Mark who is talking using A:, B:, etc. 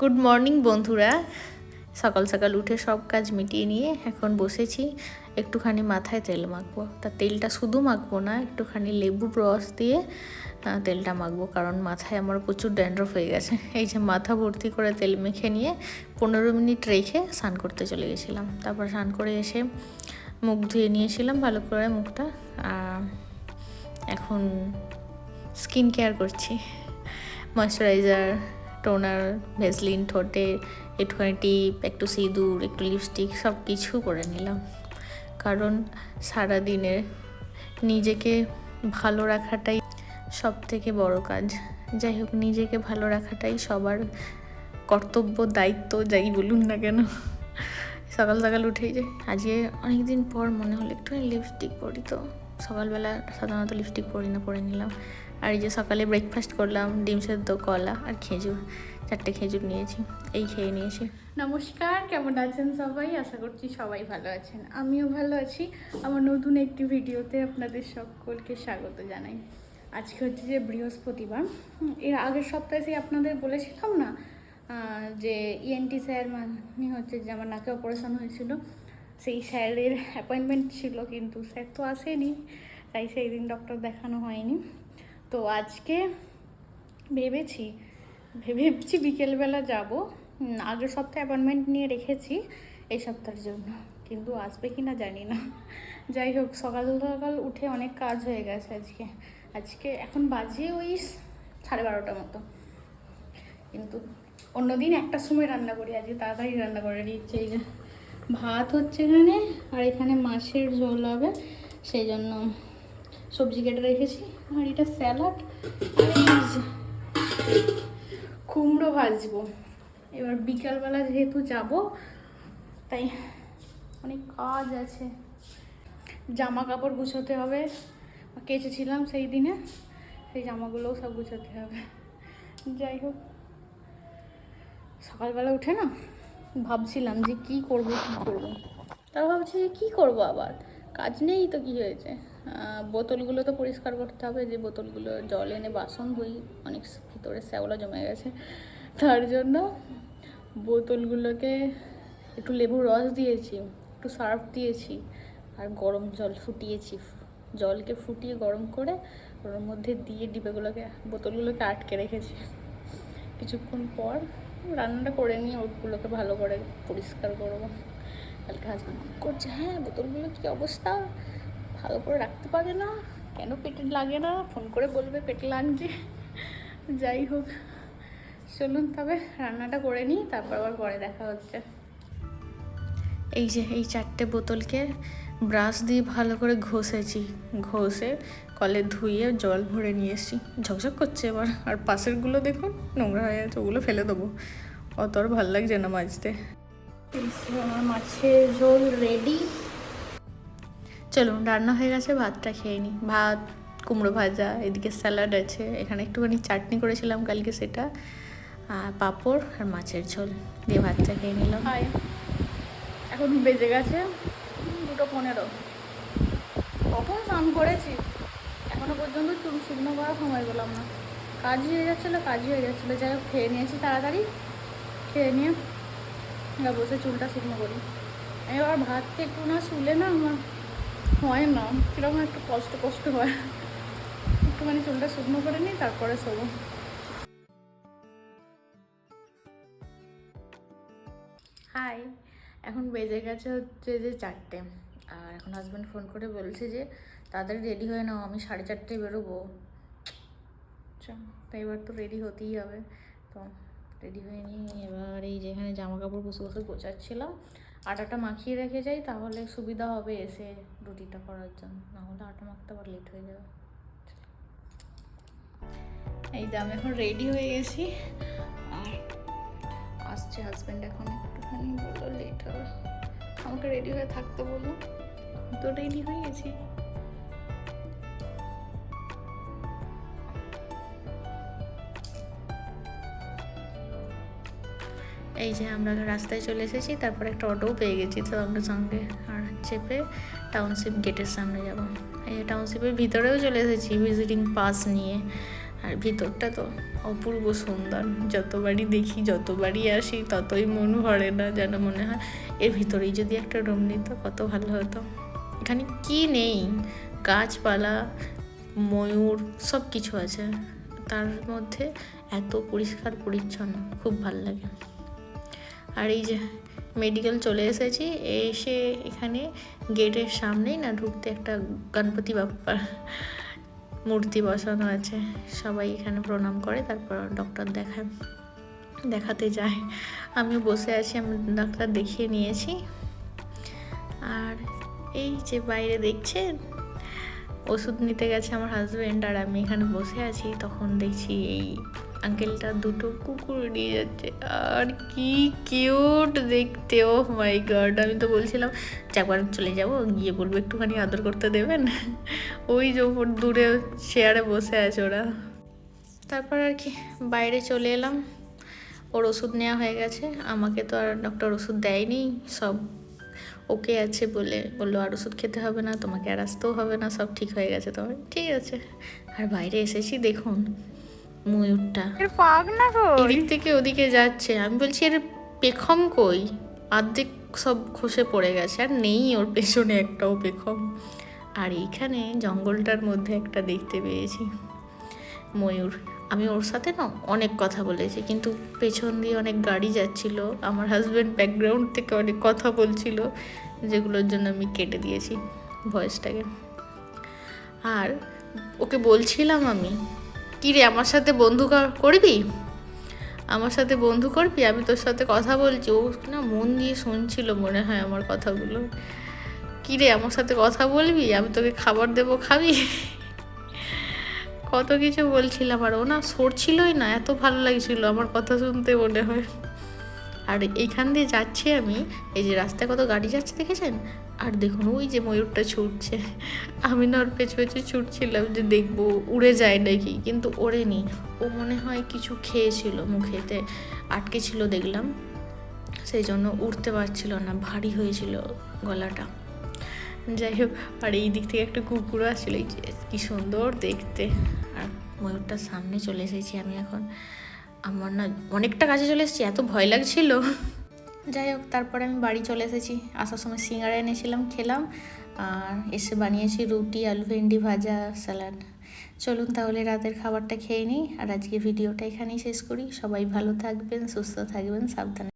A: Good morning বন্ধুরা। সকাল সকাল উঠে সব কাজ মিটিয়ে নিয়ে এখন বসেছি। একটুখানি মাথায় তেল মাখবো। তা তেলটা শুধু মাখবো না, একটুখানি লেবুর রস দিয়ে তেলটা মাখবো। কারণ মাথায় আমার প্রচুর ড্যান্ড্রফ হয়ে গেছে। এই যে মাথা ভর্তি করে তেল মেখে নিয়ে পনেরো মিনিট রেখে স্নান করতে চলে গেছিলাম। তারপর স্নান করে এসে মুখ ধুয়ে নিয়েছিলাম ভালো করে মুখটা। এখন স্কিন কেয়ার করছি। ময়শ্চারাইজার টোনার, ভেসলিন, ঠোঁটে একটুখানি টিপ একটু সিঁদুর একটু লিপস্টিক সব কিছু করে নিলাম। কারণ সারাদিনের নিজেকে ভালো রাখাটাই সব থেকে বড় কাজ। যাই হোক, নিজেকে ভালো রাখাটাই সবার কর্তব্য, দায়িত্ব, যাই বলুন না কেন। সকাল সকাল উঠেই যে আজকে অনেকদিন পর মনে হলো একটু লিপস্টিক পরি তো। সকালবেলা সাধারণত লিপস্টিক পরি না, পরে নিলাম। আর এই যে সকালে ব্রেকফাস্ট করলাম, ডিম সেদ্ধ, কলা আর খেজুর, চারটে খেজুর নিয়েছি, এই খেয়ে নিয়েছি।
B: নমস্কার, কেমন আছেন সবাই? আশা করছি সবাই ভালো আছেন। আমিও ভালো আছি। আমার নতুন একটি ভিডিওতে আপনাদের সকলকে স্বাগত জানাই। আজকে হচ্ছে যে বৃহস্পতিবার। এর আগের সপ্তাহে সেই আপনাদের বলেছিলাম না যে ইএনটি স্যার মানে হচ্ছে যে আমার নাকে অপারেশন হয়েছিল, সেই স্যারের অ্যাপয়েন্টমেন্ট ছিল, কিন্তু স্যার তো আসেনি, তাই সেই দিন ডক্টর দেখানো হয়নি। তো আজকে ভেবেছি ভেবেছি বিকেলবেলা যাব। আগের সপ্তাহে অ্যাপয়েন্টমেন্ট নিয়ে রেখেছি এই সপ্তাহের জন্য, কিন্তু আসবে কি না জানি না। যাই হোক, সকাল সকাল উঠে অনেক কাজ হয়ে গেছে আজকে। আজকে এখন বাজে ওই সাড়ে বারোটার মতো। কিন্তু অন্যদিন একটার সময় রান্না করি, আজকে তাড়াতাড়ি রান্না করে দিচ্ছে এই যে ভাত হচ্ছে এখানে, আর এখানে মাছের ঝোল হবে, সেই জন্য সবজি কেটে রেখেছি, আর এটা স্যালাড কুমড়ো ভাজবো। এবার বিকালবেলা যেহেতু যাব, তাই অনেক কাজ আছে। জামা কাপড় গুছোতে হবে কেচেছিলাম সেই দিনে, সেই জামাগুলোও সব গুছোতে হবে। যাই হোক, সকালবেলা উঠে না ভাবছিলাম যে কি করব কি করব? তারপর ভাবছি যে কী করব আবার? কাজ নেই তো কি হয়েছে? বোতলগুলো তো পরিষ্কার করতে হবে, যে বোতলগুলো জল এনে বাসন ধুই, অনেক ভিতরে শ্যাওলা জমে গেছে। তার জন্য বোতলগুলোকে একটু লেবুর রস দিয়েছি, একটু সার্ফ দিয়েছি, আর গরম জল ফুটিয়েছি। জলকে ফুটিয়ে গরম করে ওর মধ্যে দিয়ে ডিবেগুলোকে, বোতলগুলোকে আটকে রেখেছি। কিছুক্ষণ পর রান্নাটা করে নিয়ে ওগুলোকে ভালো করে পরিষ্কার করব। কালকে হাজব্যান্ড করছে হ্যাঁ বোতলগুলো কী অবস্থা? ভালো করে রাখতে পারে না। কেন পেটে লাগে না? ফোন করে বলবে পেটে লাগছে। যাই হোক চলুন তবে রান্নাটা করে নিই তারপর আবার পরে দেখা হচ্ছে।
A: এই যে এই চারটে বোতলকে ব্রাশ দিয়ে ভালো করে ঘষেছি। ঘষে কলে ধুয়ে জল ভরে নিয়ে এসেছি। ঝকঝক করছে এবার। আর পাশেরগুলো দেখুন নোংরা হয়ে গেছে ওগুলো ফেলে দেবো। অত আর ভালো লাগছে না
B: আমার মাছের ঝোল রেডি
A: চলুন, রান্না হয়ে গেছে, ভাতটা খেয়ে নিই। ভাত, কুমড়ো ভাজা, এদিকে স্যালাড আছে। এখানে একটুখানি চাটনি করেছিলাম কালকে সেটা, আর পাঁপড় আর মাছের ঝোল দিয়ে ভাতটা খেয়ে নিলাম।
B: এখন বেজে গেছে দুটো পনেরো। কখন স্নান করেছি? এখনও পর্যন্ত চুল শুকনো করার সময় পেলাম না। কাজ হয়ে যাচ্ছিল, কাজ হয়ে যাচ্ছিল। যাই হোক, খেয়ে নিয়েছি তাড়াতাড়ি। খেয়ে নিয়ে এবার বসে চুলটা শুকনো করি। এবার ভাত একটু না শুলে না আমার হয় না। কীরকম একটু কষ্ট কষ্ট হয়। একটুখানি চুলটা শুকনো করে নিই তারপরে শোবো।
A: হাই এখন বেজে গেছে হচ্ছে যে চারটে। আর এখন হাজব্যান্ড ফোন করে বলছে যে তাড়াতাড়ি রেডি হয়ে নাও আমি সাড়ে চারটেয় বেরোবো। আচ্ছা। তাই এবার তো রেডি হতেই হবে। তো রেডি হয়ে নিয়ে এবার এই যেখানে জামা কাপড় বসে বসে গোছাচ্ছিলাম। আটাটা মাখিয়ে রেখে যাই, তাহলে সুবিধা হবে এসে রুটিটা করার জন্য। নাহলে আটা মাখতে আবার লেট হয়ে যাবে। এই দাম এখন রেডি হয়ে গেছি। আর আসছে হাজব্যান্ড এখন একটুখানি, বলল লেট হবে। আমাকে রেডি হয়ে থাকতে বলল। তো রেডি হয়ে গেছি। এই যে আমরা রাস্তায় চলে এসেছি, তারপর একটা অটোও পেয়ে গেছি। তো সঙ্গে সঙ্গে আর চেপে টাউনশিপ গেটের সামনে যাব। এই টাউনশিপের ভিতরেও চলে এসেছি ভিজিটিং পাস নিয়ে। আর ভিতরটা তো অপূর্ব সুন্দর। যতবারই দেখি, যতবারই আসি, ততই মন ভরে না যেন মনে হয়, এর ভিতরেই যদি একটা রুম নিত, কত ভালো হতো। এখানে কি নেই? গাছপালা, ময়ূর সব কিছু আছে। তার মধ্যে এত পরিষ্কার পরিচ্ছন্ন, খুব ভালো লাগে। আর এই যে মেডিকেল চলে এসেছি, এসে এখানে গেটের সামনেই না ঢুকতে একটা গণপতি বাপ্পার মূর্তি বসানো আছে। সবাই এখানে প্রণাম করে, তারপর ডক্টর দেখায়, দেখাতে যায়। আমিও বসে আছি, আমি ডাক্তার দেখিয়ে নিয়েছি। আর এই যে বাইরে দেখছেন ওষুধ নিতে গেছে আমার হাজব্যান্ড আর আমি এখানে বসে আছি, তখন দেখছি এই আঙ্কেলটা দুটো কুকুর নিয়ে যাচ্ছে। আর কি কিউট দেখতে ও মাই গড আমি তো বলছিলাম যে একবার চলে যাব, গিয়ে বলব, একটুখানি আদর করতে দেবেন? ওই যে ওপর দূরে চেয়ারে বসে আছে ওরা। তারপর আর কি, বাইরে চলে এলাম। ওর ওষুধ নেওয়া হয়ে গেছে। আমাকে তো আর ডক্টর ওষুধ দেয়নি, সব ওকে আছে বলে বলল, আর ওষুধ খেতে হবে না, তোমাকে আর আসতেও হবে না, সব ঠিক হয়ে গেছে তোমার। ঠিক আছে, আর বাইরে এসেছি, দেখুন। ময়ূরটা।
B: এর পাক না গো?
A: এদিক থেকে ওদিকে যাচ্ছে। আমি বলছি এর পেখম কই? অর্ধেক সব খসে পড়ে গেছে আর নেই ওর পেছনে একটাও পেখম। আর এইখানে জঙ্গলটার মধ্যে একটা দেখতে পেয়েছি ময়ূর। আমি ওর সাথে না অনেক কথা বলেছি কিন্তু পেছন দিয়ে অনেক গাড়ি যাচ্ছিল। আমার হাজব্যান্ড ব্যাকগ্রাউন্ড থেকে অনেক কথা বলছিল যেগুলোর জন্য আমি কেটে দিয়েছি ভয়েসটাকে আর ওকে বলছিলাম আমি কী রে, আমার সাথে বন্ধু করবি? আমার সাথে বন্ধু করবি? আমি তোর সাথে কথা বলছি। ও না মন দিয়ে শুনছিল মনে হয় আমার কথাগুলো। কী রে, আমার সাথে কথা বলবি? আমি তোকে খাবার দেবো, খাবি? কত কিছু বলছিলাম আর ও না সরছিলই না, এত ভালো লাগছিল আমার কথা শুনতে মনে হয়। আর এইখান দিয়ে যাচ্ছি আমি। এই যে রাস্তায় কত গাড়ি যাচ্ছে দেখেছেন? আর দেখুন, ওই যে ময়ূরটা ছুটছে। আমি না ওর পেছু পেছু ছুটছিলাম যে দেখব, উড়ে যায় নাকি। কিন্তু ওড়েনি। ও মনে হয় কিছু খেয়েছিল মুখেতে আটকে ছিল দেখলাম। সেই জন্য উঠতে পারছিল না, ভারী হয়েছিল গলাটা। যাই হোক, আর এই দিক থেকে একটা কুকুর আসছিল কি সুন্দর দেখতে। আর ময়ূরটার সামনে চলে এসেছি আমি এখন। আমার না অনেকটা কাছে চলে এসেছি, এত ভয় লাগছিল। যাই হোক, তারপরে আমি বাড়ি চলে এসেছি। আসার সময় সিঙ্গারা এনেছিলাম, খেলাম, আর এসে বানিয়েছি রুটি, আলু ভেন্ডি ভাজা, স্যালাড। চলুন তাহলে রাতের খাবারটা খেয়ে নিই, আর আজকে ভিডিওটা এখানেই শেষ করি। সবাই ভালো থাকবেন, সুস্থ থাকবেন, সাবধানে